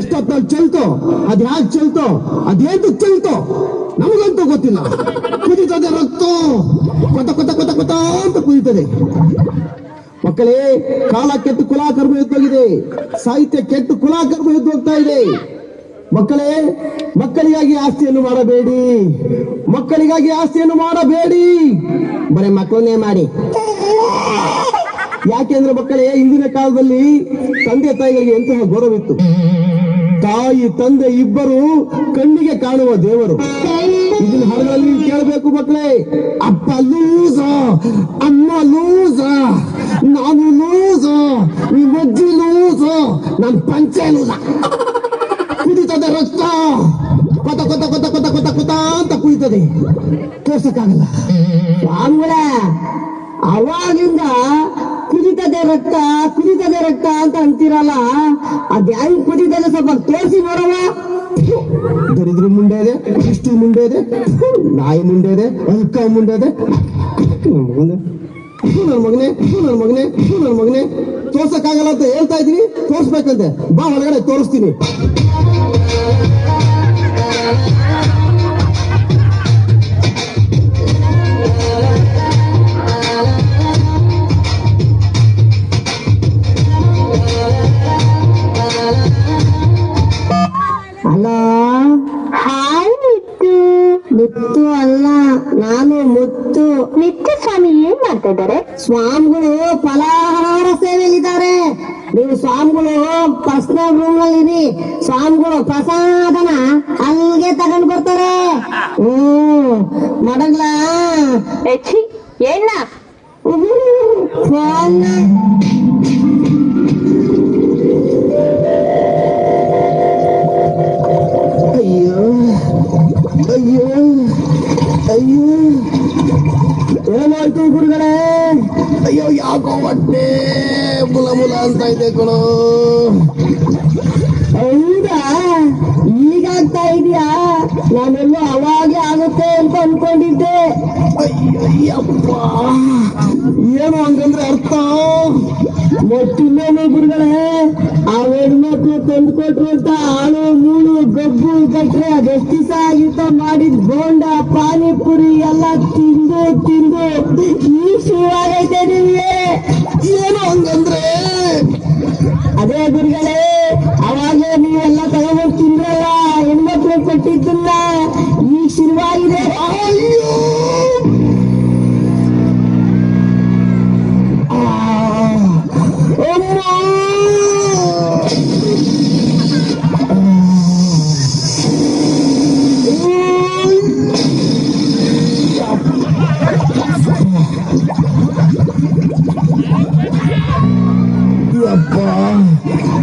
ಎಷ್ಟೊತ್ತಲ್ಲಿ ಚೆಲ್ತೋ? ಅದ್ ಯಾಕೆ ಚೆಲ್ತೋ? ಅದೇಂತ ಚೆಲ್ತೋ? ನಮಗಂತೂ ಗೊತ್ತಿಲ್ಲ. ಕುದೀತದೆ ರಕ್ತ. ಕೊತ ಕೊತ ಕೊತ ಕೊತ ಅಂತ ಕುದೀತದೆ. ಮಕ್ಕಳೇ, ಕಾಲ ಕೆಟ್ಟು ಕುಲಾಕರ್ಮ ಎದ್ದೋಗಿದೆ. ಸಾಹಿತ್ಯ ಕೆಟ್ಟು ಕುಲಾಕರ್ಮ ಎದ್ದು ಹೋಗ್ತಾ ಇದೆ. ಮಕ್ಕಳೇ, ಮಕ್ಕಳಿಗಾಗಿ ಆಸ್ತಿಯನ್ನು ಮಾಡಬೇಡಿ. ಮಕ್ಕಳಿಗಾಗಿ ಆಸ್ತಿಯನ್ನು ಮಾಡಬೇಡಿ. ಬರೀ ಮಕ್ಕಳನ್ನೇ ಮಾಡಿ. ಯಾಕೆಂದ್ರೆ ಮಕ್ಕಳೇ ಇಂದಿನ ಕಾಲದಲ್ಲಿ ತಂದೆ ತಾಯಿಗಳಿಗೆ ಎಂತಹ ಗೌರವಿತ್ತು ತಾಯಿ, ತಂದೆ ಇಬ್ಬರು ಕಣ್ಣಿಗೆ ಕಾಣುವ ದೇವರು. ಇದನ್ನ ಹಡದಲ್ಲಿ ನೀವು ಕೇಳಬೇಕು ಮಕ್ಕಳೇ. ಅಪ್ಪ ಲೂಸ, ಅಮ್ಮ ಲೂಸ, ನಾನು ಲೂಸ ನಿಮ್ಮ ಅಜ್ಜಿ ಲೂಸ, ನಾನು ಪಂಚೆ ಲೂಸ. ಕುಡಿತದೆ ರಕ್ತ. ಕೊತ ಕೊತ ಕೊತ ಕೊತ ಕೊತ ಕೊತ ಅಂತ ಕುಡಿತದೆ. ತೋರ್ಸಕ್ಕಾಗಲ್ಲ. ಆಮೇಲೆ ಅವಾಗಿಂದ ಕುದಿತದೆ ರಕ್ತ ಕುದಿತದೆ ರಕ್ತ ಅಂತ ಅಂತೀರಲ್ಲ ಅದ್ ಹೆಂಗ್ ಕುದಿತದೆ ಸ್ವಲ್ಪ ತೋರಿಸಿ ನೋಡವ ದರಿದ್ರ ಮುಂಡೆ ಇದೆ ಇಷ್ಟು ಮುಂಡೆ ಇದೆ ನಾಯಿ ಮುಂಡೆ ಇದೆ, ಅಲ್ಕ ಮುಂಡೆ ಇದೆ. ನನ್ನ ಮಗನೇ ನನ್ನ ಮಗನೇ ನನ್ನ ಮಗನೇ. ತೋರ್ಸಕ್ಕಾಗಲ್ಲ ಅಂತ ಹೇಳ್ತಾ ಇದೀನಿ ತೋರ್ಸ್ಬೇಕಂತೆ. ಬಾ ಒಳಗಡೆ ತೋರಿಸ್ತೀನಿ. ಮಾಡ್ತಾ ಇದ್ದಾರೆ ಸ್ವಾಮಿಗಳು ಫಲಾಹಾರ ಸೇವೆಯಲ್ಲಿದ್ದಾರೆ. ನೀವು ಸ್ವಾಮಿಗಳು ಪರ್ಸನಲ್ ರೂಮ್ನಲ್ಲಿ ಇರಿ. ಸ್ವಾಮಿಗಳು ಪ್ರಸಾದನ ಅಲ್ಲಿಗೆ ತಗೊಂಡ್ ಬರ್ತಾರೆ. ಹ್ಮ್ ಮಡಗ್ಲ? ಎಚ್ಚಿ ಏನ ಯಾಕೋ ಹೊಟ್ಟೆ ಮುಲ ಮುಲ ಅಂತ ಇದೆ ಕಣೋ ಹೌದಾ? ಈಗಾಗ್ತಾ ಇದೆಯಾ? ನಾನೆಲ್ಲೋ ಅವಾಗೆ ಆಗುತ್ತೆ ಅಂತ ಅನ್ಕೊಂಡಿದ್ದೆ. ಅಯ್ಯಯ್ಯಪ್ಪ. ಏನು ಹಂಗಂದ್ರೆ ಅರ್ಥ? ಮತ್ತಿನ್ನೇನು ಗುರುಗಳೇ, ಆ ಹೆಣ್ಮಕ್ಳು ತಂದು ಕೊಟ್ರು ಅಂತ ಆಳು, ಮೂಳು, ಗಬ್ಬು ಅದೆಷ್ಟು ದಿವಸ ಆಗಿತ್ತ ಮಾಡಿದ್ ಬೋಂಡ, ಪಾನಿಪುರಿ ಎಲ್ಲ ತಿಂದು ತಿಂದು ಈ ಶುರುವಾಗೈತೆ ನಿಮ್ಗೆ ಏನು ಹಂಗಂದ್ರೆ? ಅದೇ ಗುರುಗಳೇ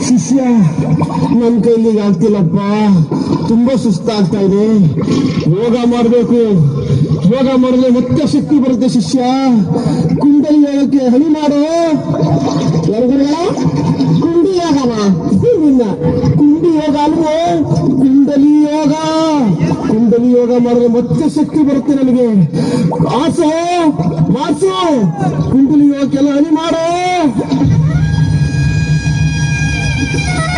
ಶಿಷ್ಯ ನನ್ನ ಕೈಲಿ ಆಗ್ತಿಲ್ಲಪ್ಪ. ತುಂಬಾ ಸುಸ್ತಾಗ್ತಾ ಇದೆ. ಯೋಗ ಮಾಡಬೇಕು. ಯೋಗ ಮಾಡಿದ್ರೆ ಮತ್ತೆ ಶಕ್ತಿ ಬರುತ್ತೆ ಶಿಷ್ಯ. ಕುಂಡಲಿ ಯೋಗಕ್ಕೆ ಹಣಿ ಮಾಡು. ಕುಂಡಿ ಯೋಗನ. ಕುಂಡಿ ಯೋಗ ಅಲ್ವೋ? ಕುಂಡಲಿ ಯೋಗ. ಕುಂಡಲಿ ಯೋಗ ಮಾಡಿದ್ರೆ ಮತ್ತೆ ಶಕ್ತಿ ಬರುತ್ತೆ ನನಗೆ. ಆಸೋ? ಮಾಸು ಕುಂಡಲಿ ಯೋಗಕ್ಕೆಲ್ಲ ಹಣಿ ಮಾಡು. you.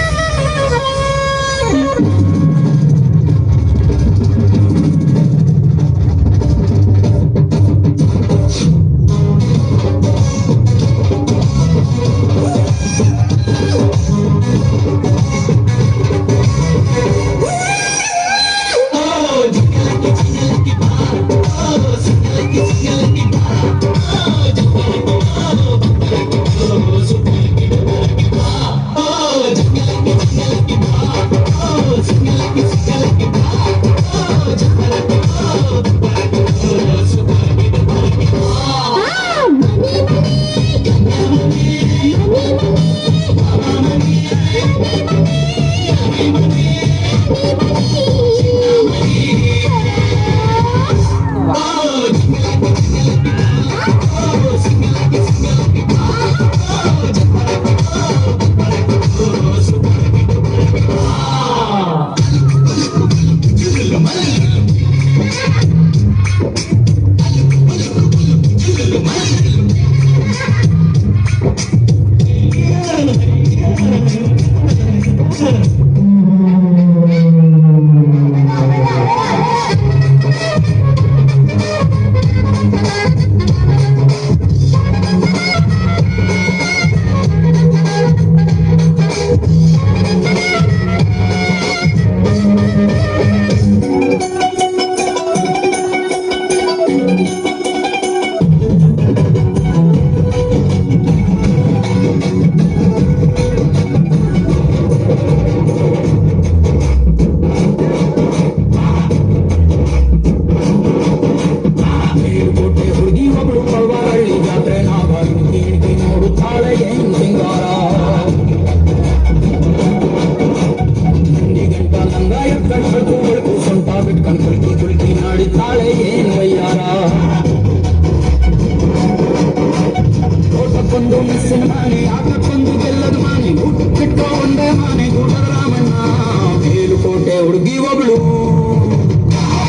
ಮೇಲುಕೋಟೆ ಹುಡುಗಿ ಒಬ್ಳು.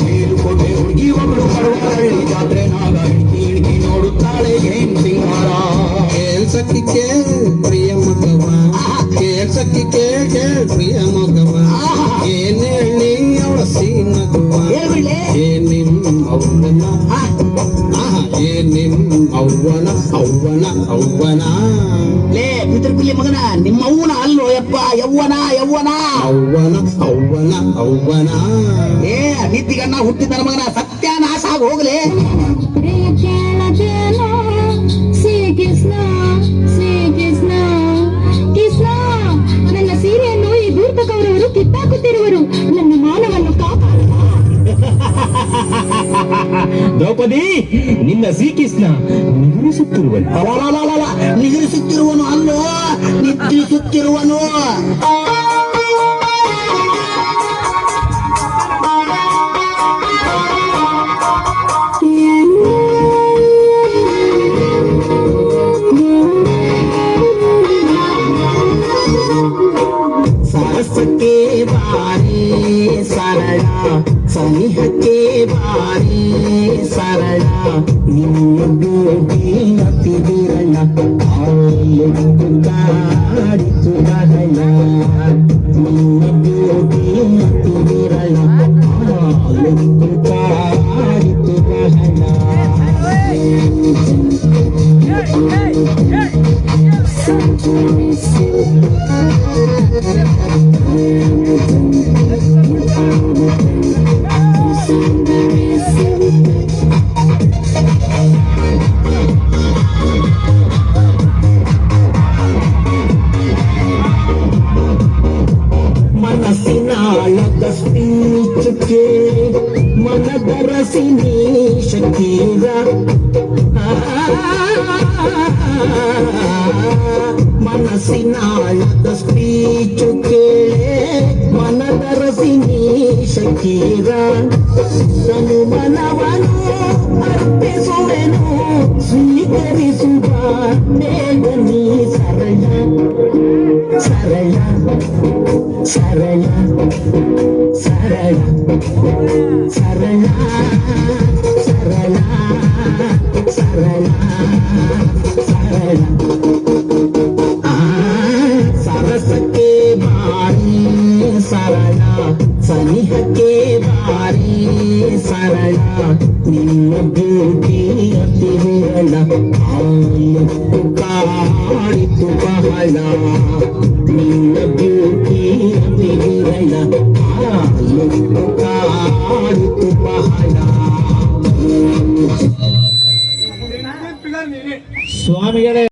ಮೇಲುಕೋಟೆ ಹುಡುಗಿ ಒಬ್ಳು. ಪರ್ವತಳ್ಳಿ ಜಾತ್ರೆ ನಾಗ ಇಳ್ಕಿ ನೋಡುತ್ತಾಳೆ ಏನ್ ಸಿಂಗಾರ. ಕೇಳ್ಸಕ್ಕಿ ಕೇಳ್ ಪ್ರಿಯ ಮಗವ. ಕೇಳ್ಸಕ್ಕಿ ಕೇಳ್ ಕೇಳ್ ಪ್ರಿಯ ಮಗವ. ಏನ್ ಹೇಳಿ ಅವಳ ಸೀನಗುವ ಏನ್ ನಿಮ್ಮ ಅವಳನ್ನ ಏ ನಿಮ್ಮ ಅವ್ವನ ಅವ್ವನ ಲೇ ಪಿತೃಪಿಲ್ಲಿ ಮಗನ ನಿಮ್ಮ ಅವ್ವನ ಅಲ್ಲೋ ಯಪ್ಪ ಯವ್ವನ ಯವ್ವನ. ಅವ್ವನ ಅವ್ವನ ಅವ್ವನ. ಏ ನಿತ್ತಿಗಣ್ಣ ಹುಟ್ಟಿದ ಮಗನ ಸತ್ಯಾನಾಶ ಆಗಿ ಹೋಗ್ಲಿ ದ್ರೌಪದಿ ನಿನ್ನ ಶ್ರೀಕೃಷ್ಣ ಅಲಲಲಲಲ, ನಿಗರಿಸುತ್ತಿರುವನು ಅಲ್ಲೋ ನಿದ್ರಿಸುತ್ತಿರುವನು. ನಿನ್ನೆ ಅತಿ ವಿರಳ ಆಡಿ ತುಗಾ ತಸ್ಪೀಚಕ್ಕೆ ಮನದರಸಿ ನೀ ಶಕೀರ ಮನಸ್ಸಿನಾಳ ತಸ್ಪೀಚಕ್ಕೆ ಮನದರಸಿ ನೀ ಶಕೀರ ತನು ಮನವನು ಅರ್ಪಿಸುವೆನು ಸ್ವೀಕರಿಸುವ ಬೇಗನೆ సరళ సరళ సరళ సరళ. ಕಾಡಿತು ಬಹಳ ನಿನ್ನ ಬ್ಯೂಟಿ ಅತಿ ವಿರಳ ಆಯತ್ತು ಕಾಡಿತು ಬಹಳ ಸ್ವಾಮಿಗಳೇ